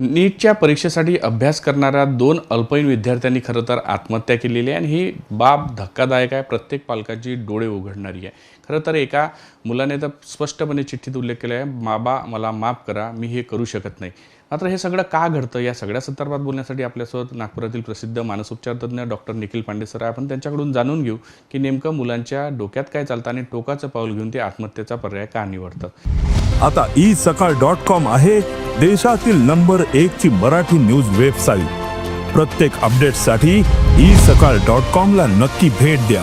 नीटच्या परीक्षेसाठी अभ्यास करणाऱ्या दोन अल्पवयीन विद्यार्थ्यांनी खरं तर आत्महत्या केलेली आहे आणि ही बाब धक्कादायक आहे. प्रत्येक पालकाची डोळे उघडणारी आहे. खरं तर एका मुलाने तर स्पष्टपणे चिठ्ठीत उल्लेख केला आहे बाबा मला माफ करा मी हे करू शकत नाही. मात्र हे सगळं का घडतं? या सगळ्या संदर्भात बोलण्यासाठी आपल्यासोबत नागपुरातील प्रसिद्ध मानसोपचार तज्ज्ञ डॉक्टर निखिल पांडे सर आहे. आपण त्यांच्याकडून जाणून घेऊ की नेमकं मुलांच्या डोक्यात काय चालतं आणि टोकाचं पाऊल घेऊन ते आत्महत्येचा पर्याय का निवडतात? आता ई सकाळ डॉट कॉम आहे देशातील नंबर एक ची मराठी न्यूज वेबसाईट. प्रत्येक अपडेटसाठी ई सकाळ डॉट कॉम ला नक्की भेट द्या.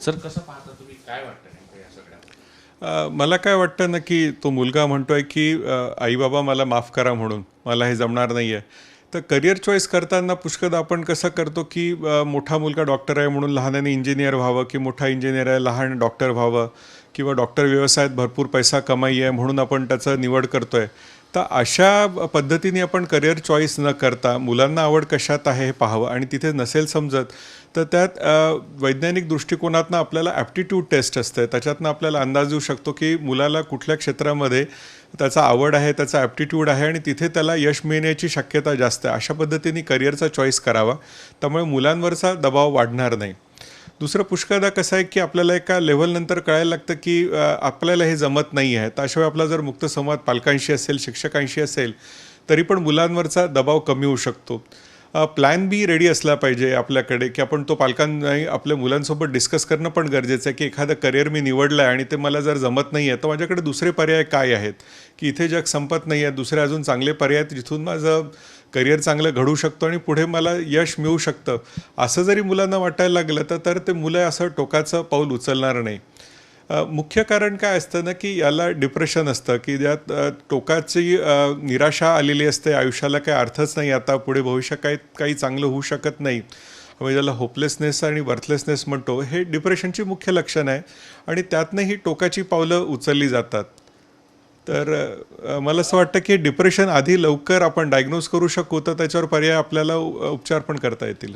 सर कसं पाहता तुम्ही? काय वाटतं मला काय वाटतं ना की तो मुलगा म्हणतोय की आई बाबा मला माफ करा म्हणून. मला हे जमणार नाही आहे तर करिअर चॉईस करताना पुष्कळ आपण कसं करतो की मोठा मुलगा डॉक्टर आहे म्हणून लहानाने इंजिनियर व्हावं की मोठा इंजिनियर आहे लहान डॉक्टर व्हावं. किंवा डॉक्टर व्यवसायात भरपूर पैसा कमाई आहे म्हणून आपण त्याचं निवड करतो आहे तर अशा पद्धतीने आपण करिअर चॉईस न करता मुलांना आवड कशात आहे हे पाहावं आणि तिथे नसेल समजत तर त्यात वैज्ञानिक दृष्टिकोनातनं आपल्याला ॲप्टिट्यूड टेस्ट असतं. त्याच्यातनं आपल्याला अंदाज येऊ शकतो की मुलाला कुठल्या क्षेत्रामध्ये त्याचा आवड आहे त्याचा ॲप्टिट्यूड आहे आणि तिथे त्याला यश मिळण्याची शक्यता जास्त आहे. अशा पद्धतीने करिअरचा चॉईस करावा. त्यामुळे मुलांवरचा दबाव वाढणार नाही. दुसरं पुष्कळदा कसं आहे की आपल्याला एका लेव्हलनंतर कळायला लागतं की आपल्याला हे जमत नाही आहे. तर आपला जर मुक्त संवाद पालकांशी असेल शिक्षकांशी असेल तरी पण मुलांवरचा दबाव कमी होऊ शकतो. प्लॅन बी रेडी असला पाहिजे आपल्याकडे की आपण तो पालकांनाही आपल्या मुलांसोबत डिस्कस करणं पण गरजेचं आहे की एखादं करिअर मी निवडलं आहे आणि ते मला जर जमत नाही आहे तर माझ्याकडे दुसरे पर्याय काय आहेत? की इथे जग संपत नाही आहे दुसरे अजून चांगले पर्याय जिथून माझं करिअर चांगलं घडू शकतो आणि पुढे मला यश मिळू शकतं. असं जरी मुलांना वाटायला लागलं तर तर ते मुलं असं टोकाचं पाऊल उचलणार नाही. मुख्य कारण काय असतं ना की याला डिप्रेशन असतं की ज्यात टोकाची निराशा आलेली असते आयुष्याला काही अर्थच नाही आता पुढे भविष्य काही काही चांगलं होऊ शकत नाही. म्हणजे ज्याला होपलेसनेस आणि वर्थलेसनेस म्हणतो हे डिप्रेशनची मुख्य लक्षण आहे. आणि त्यातनं ही टोकाची पावलं उचलली जातात. तर मला असं वाटतं की डिप्रेशन आधी लवकर आपण डायग्नोज करू शकू तर त्याच्यावर पर्याय आपल्याला उपचार पण करता येतील.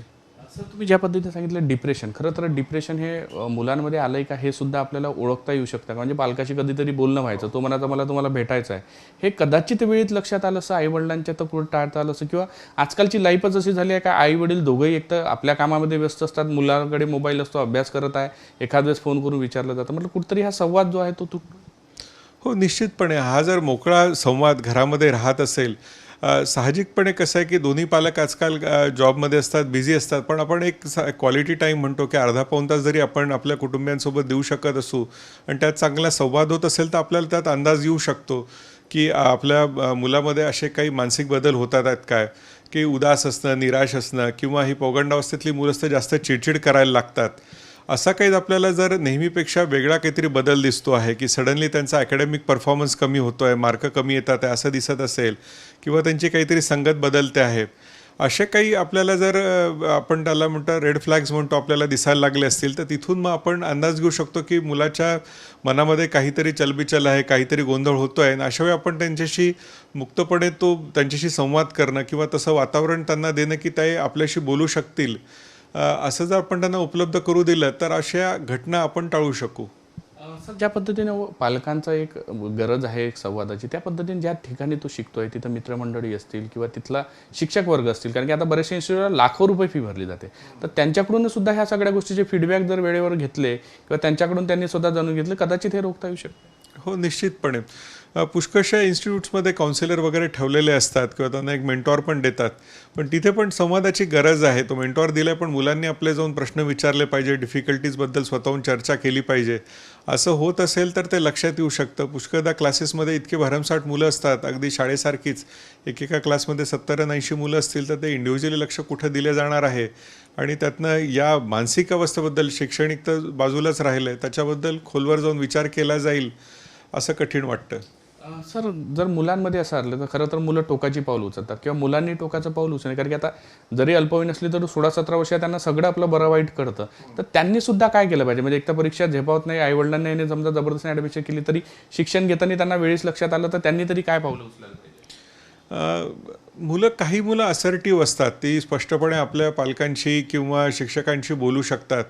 सर तुम्ही ज्या पद्धतीने सांगितलं डिप्रेशन खरं तर डिप्रेशन हे मुलांमध्ये मुलांमध्ये आलंय का हे सुद्धा आपल्याला ओळखता येऊ शकतं. का म्हणजे पालकाशी कधीतरी बोलणं व्हायचं तो म्हणाचा मला तुम्हाला भेटायचं आहे. हे कदाचित वेळीत लक्षात आलं असं आईवडिलांच्या तर कुठं टाळता आलं असं किंवा आजकालची लाईफच अशी झाली आहे का आई वडील दोघंही एक तर आपल्या कामामध्ये व्यस्त असतात मुलांकडे मोबाईल असतो अभ्यास करत आहे एखाद वेळेस फोन करून विचारलं जातं. म्हटलं कुठतरी हा संवाद जो आहे तो तुट हो निश्चितपणे. हा जर मोकळा संवाद घरामध्ये राहत असेल साहजिकपणे कसं आहे की दोन्ही पालक आजकाल जॉबमध्ये असतात बिझी असतात पण आपण एक क्वालिटी टाईम म्हणतो की अर्धा पाऊण तास जरी आपण आपल्या कुटुंबियांसोबत देऊ शकत असू आणि त्यात चांगला संवाद होत असेल तर आपल्याला त्यात अंदाज येऊ शकतो की आपल्या मुलामध्ये असे काही मानसिक बदल होतात आहेत काय? की उदास असणं निराश असणं किंवा ही पौगंडावस्थेतली मुलं असतं जास्त चिडचिड करायला लागतात. असा काही आपल्याला जर नेहमीपेक्षा वेगळा काहीतरी बदल दिसतो आहे की सडनली त्यांचा अकॅडमिक परफॉर्मन्स कमी होतो आहे मार्क कमी येतात आहे असं दिसत असेल किंवा त्यांची काहीतरी संगत बदलते आहे असे काही आपल्याला जर आपण त्याला म्हणतो रेड फ्लॅग्स म्हणतो आपल्याला दिसायला लागले असतील तर तिथून मग आपण अंदाज घेऊ शकतो की मुलाच्या मनामध्ये काहीतरी चलबिचल आहे काहीतरी गोंधळ होतो आहे आणि अशावेळी आपण त्यांच्याशी मुक्तपणे तो त्यांच्याशी संवाद करणं किंवा तसं वातावरण त्यांना देणं की ते आपल्याशी बोलू शकतील असं जर आपण त्यांना उपलब्ध करू दिलं तर अशा घटना आपण टाळू शकू. सर ज्या पद्धतीने पालकांचा एक गरज आहे एक संवादाची त्या पद्धतीने ज्या ठिकाणी तो शिकतोय तिथं मित्रमंडळी असतील किंवा तिथला शिक्षक वर्ग असतील कारण की आता बऱ्याचशा इन्स्टिट्यूटला लाखो रुपये फी भरली जाते. तर त्यांच्याकडून सुद्धा ह्या सगळ्या गोष्टीचे फीडबॅक जर वेळेवर घेतले किंवा त्यांच्याकडून त्यांनी स्वतः जाणून घेतलं कदाचित हे रोखता येऊ शकतं. हो निश्चितपणे. पुष्कळशा इन्स्टिट्यूट्समध्ये काउन्सिलर वगैरे ठेवलेले असतात किंवा त्यांना एक मेंटॉर पण देतात. पण तिथे पण संवादाची गरज आहे. तो मेंटॉर दिला पण मुलांनी आपले जाऊन प्रश्न विचारले पाहिजे डिफिकल्टीजबद्दल स्वतःहून चर्चा केली पाहिजे. असं होत असेल तर ते लक्षात येऊ शकतं. पुष्कळदा क्लासेसमध्ये इतके भरमसाठ मुलं असतात. अगदी शाळेसारखीच. एकेका क्लासमध्ये सत्तर ऐंशी मुलं असतील तर ते इंडिव्हिज्युअली लक्ष कुठं दिले जाणार आहे? आणि त्यातनं या मानसिक अवस्थेबद्दल शैक्षणिक तर बाजूलाच राहिलं आहे त्याच्याबद्दल खोलवर जाऊन विचार केला जाईल असं कठीण वाटतं. सर जर मुलांमध्ये असं आलं तर खरं तर मुलं टोकाची पाऊल उचलतात किंवा मुलांनी टोकाचं पाऊल उचलणे कारण की आता जरी अल्पवयीन असली तर सोळा सतरा वर्ष त्यांना सगळं आपलं बरं वाईट कळतं. तर त्यांनी सुद्धा काय केलं पाहिजे? म्हणजे एक तर परीक्षा झेपावत नाही आईवडिलांना याने समजा जबरदस्ती ॲडमिशन केली तरी शिक्षण घेताना त्यांना वेळेस लक्षात आलं तर त्यांनी तरी काय पावलं उचलायला पाहिजे? मुलं काही मुलं असर्टिव्ह असतात. ती स्पष्टपणे आपल्या पालकांशी किंवा शिक्षकांशी बोलू शकतात.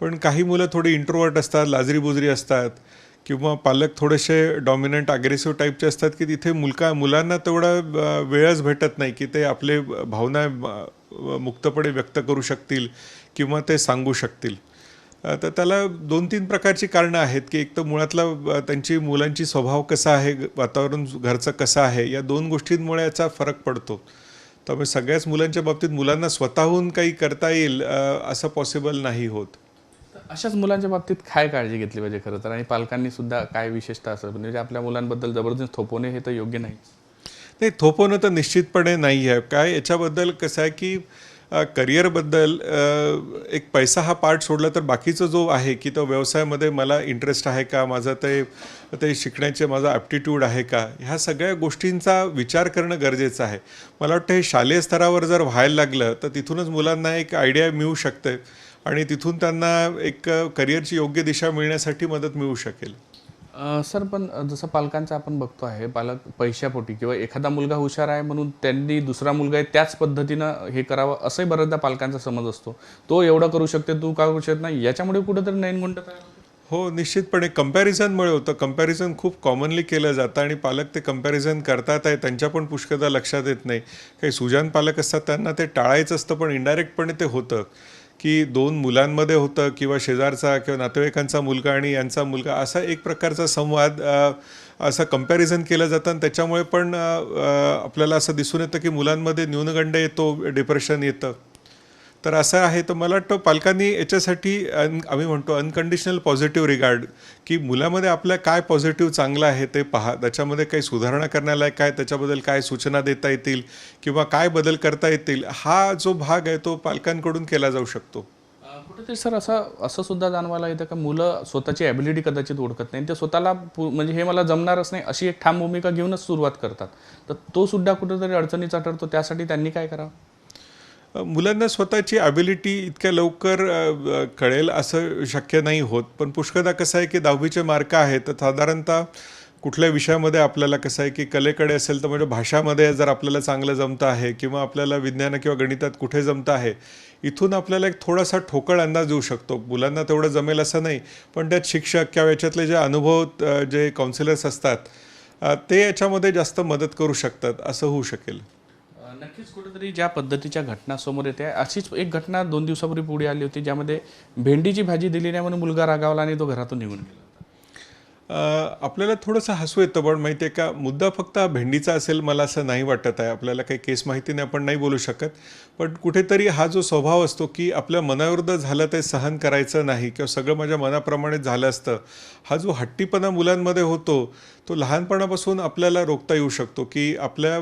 पण काही मुलं थोडी इंट्रोवर्ट असतात लाजरीबुजरी असतात. किंवा पालक थोडेसे डॉमिनंट अग्रेसिव्ह टाईपचे असतात की तिथे मुलका मुलांना तेवढा वेळच भेटत नाही की ते आपले भावना मुक्तपणे व्यक्त करू शकतील किंवा ते सांगू शकतील. तर त्याला दोन तीन प्रकारची कारणं आहेत की एक तर मुळातला त्यांची मुलांची स्वभाव कसा आहे वातावरण घरचं कसं आहे या दोन गोष्टींमुळे याचा फरक पडतो. त्यामुळे सगळ्याच मुलांच्या बाबतीत मुलांना स्वतःहून काही करता येईल असं पॉसिबल नाही होत. अशाच मुलांच्या बाबतीत काय काळजी घेतली पाहिजे खरं तर? आणि पालकांनी सुद्धा काय विशेषता असं? म्हणजे आपल्या मुलांबद्दल जबरदस्त थोपवणे हे तर योग्य नाही. नाही थोपवणं तर निश्चितपणे नाही आहे. काय याच्याबद्दल कसं आहे की करिअरबद्दल एक पैसा हा पार्ट सोडला तर बाकीचं जो आहे की तो व्यवसायामध्ये मला इंटरेस्ट आहे का? माझं ते ते शिकण्याचे माझा ॲप्टिट्यूड आहे का? ह्या सगळ्या गोष्टींचा विचार करणं गरजेचं आहे. मला वाटतं हे शालेय स्तरावर जर व्हायला लागलं तर तिथूनच मुलांना एक आयडिया मिळू शकते. आणि तिथून त्यांना एक करिअरची योग्य दिशा मिळण्यासाठी मदत मिळू शकेल. सर पण जसं पालकांचं आपण बघतो आहे पालक पैशापोटी किंवा एखादा मुलगा हुशार आहे म्हणून त्यांनी दुसरा मुलगा आहे त्याच पद्धतीनं हे करावं असंही बऱ्याचदा पालकांचा समज असतो. तो एवढं करू शकते तू का करू शकत नाही? याच्यामुळे कुठेतरी नैनगुंड तयार होते. हो निश्चितपणे. कम्पॅरिझनमुळे होतं. कंपॅरिझन खूप कॉमनली केलं जातं आणि पालक ते कंपॅरिझन करतात आहे. त्यांच्या पण पुष्कळदा लक्षात येत नाही. काही सुजान पालक असतात त्यांना ते टाळायचं असतं पण इनडायरेक्टपणे ते होतं. की दोन मुलांमध्ये होतं किंवा शेजारचा किंवा नातेवाईकांचा मुलगा आणि यांचा मुलगा असा एक प्रकारचा संवाद असं कंपॅरिझन केलं जातं आणि त्याच्यामुळे पण आपल्याला असं दिसून येतं की मुलांमध्ये न्यूनगंड येतो डिप्रेशन येतं. तर असं आहे तर मला वाटतं पालकांनी याच्यासाठी अन आम्ही म्हणतो अनकंडिशनल पॉझिटिव्ह रिगार्ड की मुलामध्ये आपल्या काय पॉझिटिव्ह चांगलं आहे ते पहा. त्याच्यामध्ये काही सुधारणा करण्यालायक काय त्याच्याबद्दल काय सूचना देता येतील किंवा काय बदल करता येतील हा जो भाग आहे तो पालकांकडून केला जाऊ शकतो. कुठेतरी सर असं असं सुद्धा जाणवायला येतं का मुलं स्वतःची ॲबिलिटी कदाचित ओळखत नाही ते स्वतःला पु- म्हणजे हे मला जमणारच नाही अशी एक ठाम भूमिका घेऊनच सुरुवात करतात. तर तो सुद्धा कुठेतरी अडचणीचा ठरतो त्यासाठी त्यांनी काय करावं? मुलांना स्वतःची ॲबिलिटी इतक्या लवकर कळेल असं शक्य नाही होत. पण पुष्कळदा कसं आहे की दहावीचे मार्क आहेत तर साधारणतः कुठल्या विषयामध्ये आपल्याला कसं आहे की कलेकडे असेल तर म्हणजे भाषामध्ये जर आपल्याला चांगलं जमतं आहे किंवा आपल्याला विज्ञान किंवा गणितात कुठे जमतं आहे इथून आपल्याला एक थोडासा ठोकळ अंदाज येऊ शकतो. मुलांना तेवढं जमेल असं नाही पण त्यात शिक्षक किंवा याच्यातले जे अनुभव जे काउन्सिलर्स असतात ते याच्यामध्ये जास्त मदत करू शकतात असं होऊ शकेल. नक्कीच कुठेतरी ज्या पद्धतीच्या घटना समोर येते अशीच एक घटना दोन दिवसापूर्वी पुढे आली होती ज्यामध्ये भेंडीची भाजी दिली नाही म्हणून मुलगा रागावला आणि तो घरातून निघून गेला. आपल्याला थोडंसं हसू येतं पण माहिती आहे का मुद्दा फक्त हा भेंडीचा असेल मला असं नाही वाटत आहे. आपल्याला काही केस माहिती नाही आपण नाही बोलू शकत. पण कुठेतरी हा जो स्वभाव असतो की आपल्या मनाविरुद्ध झालं ते सहन करायचं नाही किंवा सगळं माझ्या मनाप्रमाणे झालं असतं हा जो हट्टीपणा मुलांमध्ये होतो तो लहानपणापासून आपल्याला रोखता येऊ शकतो की आपल्या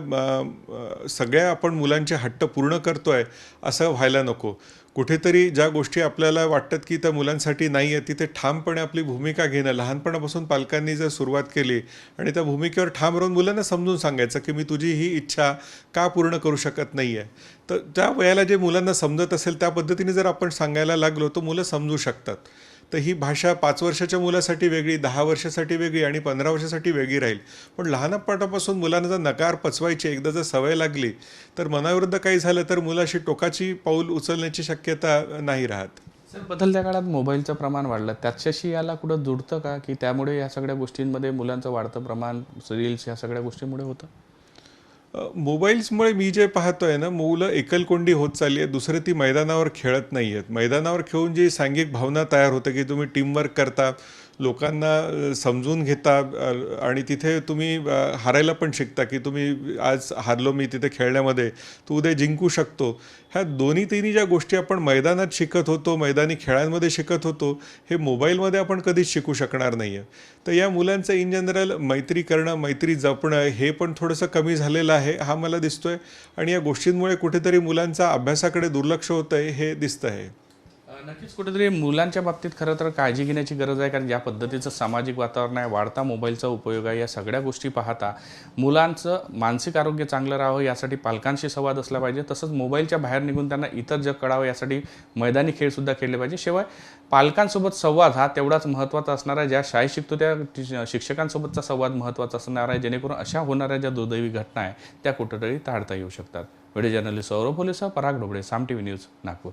सगळ्या आपण मुलांचे हट्ट पूर्ण करतो आहे असं व्हायला नको. कुठेतरी ज्या गोष्टी आपल्याला वाटतात की त्या मुलांसाठी नाही आहे तिथे ठामपणे आपली भूमिका घेणं. लहानपणापासून पालकांनी जर सुरुवात केली आणि त्या भूमिकेवर ठाम राहून मुलांना समजून सांगायचं की मी तुझी ही इच्छा का पूर्ण करू शकत नाही आहे तर त्या वयाला जे मुलांना समजत असेल त्या पद्धतीने जर आपण सांगायला लागलो तर मुलं समजू शकतात. तर ही भाषा पाच वर्षाच्या मुलासाठी वेगळी दहा वर्षासाठी वेगळी आणि पंधरा वर्षासाठी वेगळी राहील. पण लहानपणापासून मुलांना जर नकार पचवायची एकदा जर सवय लागली तर मनाविरुद्ध काही झालं तर मुलाशी टोकाची पाऊल उचलण्याची शक्यता नाही राहत. सर बदलत्या काळात मोबाईलचं प्रमाण वाढलं. त्याच्याशी याला कुठं जुडतं का? की त्यामुळे या सगळ्या गोष्टींमध्ये मुलांचं वाढतं प्रमाण रील्स या सगळ्या गोष्टींमुळे होतं? मोबाईल्समुळे मी जे पाहतोय ना मुलं एकलकोंडी होत चालली आहे दुसरे ती मैदानावर खेळत नाही आहेत मैदानावर खेळून जी सांघिक भावना तयार होते की तुम्ही टीमवर्क करता लोकांना समजून घेता आणि तिथे तुम्ही हारायला पण शिकता की तुम्ही आज हारलो मी तिथे खेळण्यामध्ये तू उद्या जिंकू शकतो. ह्या दोन्ही तिन्ही ज्या गोष्टी आपण मैदानात शिकत होतो मैदानी खेळांमध्ये शिकत होतो हे मोबाईलमध्ये आपण कधीच शिकू शकणार नाही आहे तर या मुलांचं इन जनरल मैत्री करणं मैत्री जपणं हे पण थोडंसं कमी झालेलं आहे हा मला दिसतोय. आणि या गोष्टींमुळे कुठेतरी मुलांचा अभ्यासाकडे दुर्लक्ष होतं आहे हे दिसतं आहे नक्कीच कुठेतरी मुलांच्या बाबतीत खरं तर काळजी घेण्याची गरज आहे कारण ज्या पद्धतीचं सामाजिक वातावरण आहे वाढता मोबाईलचा उपयोग आहे या सगळ्या गोष्टी पाहता मुलांचं मानसिक आरोग्य चांगलं राहावं यासाठी पालकांशी संवाद असला पाहिजे. तसंच मोबाईलच्या बाहेर निघून त्यांना इतर जग कळावं यासाठी मैदानी खेळसुद्धा खेळले पाहिजे. शिवाय पालकांसोबत संवाद हा तेवढाच महत्त्वाचा असणार आहे. ज्या शाळेत शिकतो त्या शिक्षकांसोबतचा संवाद महत्त्वाचा असणार आहे. जेणेकरून अशा होणाऱ्या ज्या दुर्दैवी घटना आहे त्या कुठेतरी टाळता येऊ शकतात. Video journalist Saurabh पोलिसह Parag Dhobale Saam T V news Nagpur.